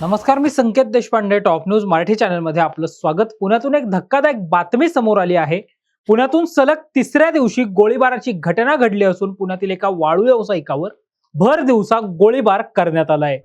नमस्कार मी Sanket Deshpande top news Marathi चॅनलमध्ये आपलं स्वागत. पुण्यातून एक धक्कादायक बातमी समोर आली आहे. पुण्यातून सलग तिसऱ्या दिवशी गोळीबाराची घटना घडली असून पुण्यातील एका वाळू व्यावसायिकावर भर दिवसा गोळीबार करण्यात आला आहे.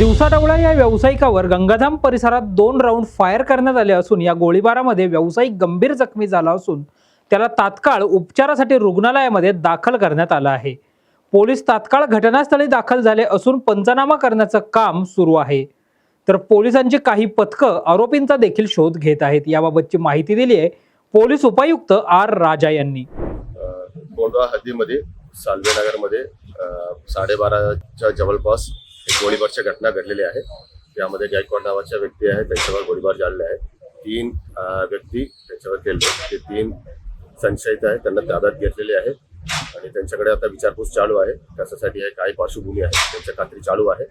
दिवसाढवळा या व्यावसायिकावर गंगाधाम परिसरात दोन राऊंड फायर करण्यात आले असून या गोळीबारामध्ये व्यावसायिक गंभीर जखमी झाला असून त्याला तात्काळ उपचारासाठी रुग्णालयामध्ये दाखल करण्यात आलं आहे. पोलीस तात्काळ घटनास्थळी दाखल झाले असून पंचनामा करण्याचं काम सुरू आहे. तर पोलिसांची काही पथकं आरोपींचा देखील शोध घेत आहेत. याबाबतची माहिती दिली आहे पोलीस उपायुक्त आर राजा यांनी. हद्दीमध्ये साल्वेनगरमध्ये साडेबाराच्या जवळपास गोळीबारच्या घटना घडलेली आहे त्यामध्ये गायकवाड नावाच्या व्यक्ती आहे त्यांच्यावर गोळीबार झालेला आहे. तीन व्यक्ती त्याच्यावर केले ते तीन संशयित आहे त्यांना ताब्यात घेतलेले आहे आणि त्यांच्याकडे आता विचारपूस चालू आहे. त्याच्यासाठी काय पार्श्वभूमी आहे. त्यांच्या खात्री चालू आहे.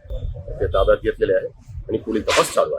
ते ताब्यात घेतलेले आहे आणि पुढील तपास चालू आहे.